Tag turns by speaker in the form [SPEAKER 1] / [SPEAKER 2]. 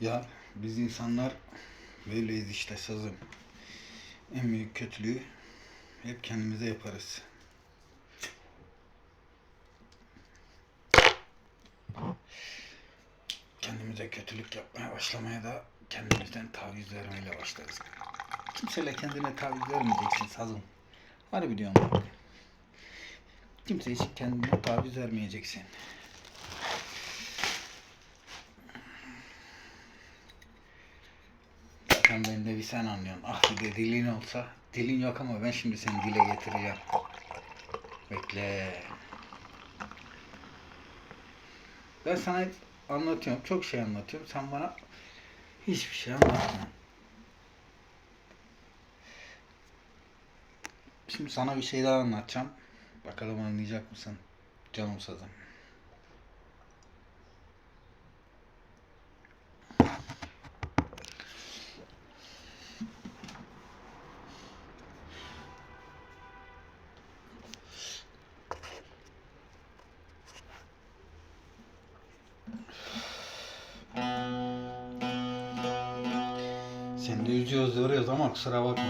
[SPEAKER 1] Ya biz insanlar böyleyiz işte sazım. En büyük kötülüğü hep kendimize yaparız. Kendimize kötülük yapmaya başlamaya da kendimizden taviz vermeyle başlarız. Kimseyle kendine taviz vermeyeceksin sazım. Harbi diyorum. Kimse için kendine taviz vermeyeceksin. Zaten bende bir sen anlıyorsun. Ah bir de dilin olsa. Dilin yok ama ben şimdi seni dile getireceğim. Bekle. Ben sana anlatıyorum. Çok şey anlatıyorum. Sen bana hiçbir şey anlatmıyorsun. Şimdi sana bir şey daha anlatacağım. Bakalım anlayacak mısın? Canım sazım. Seni de üzüyoruz, yoruyoruz ama kusura bakma.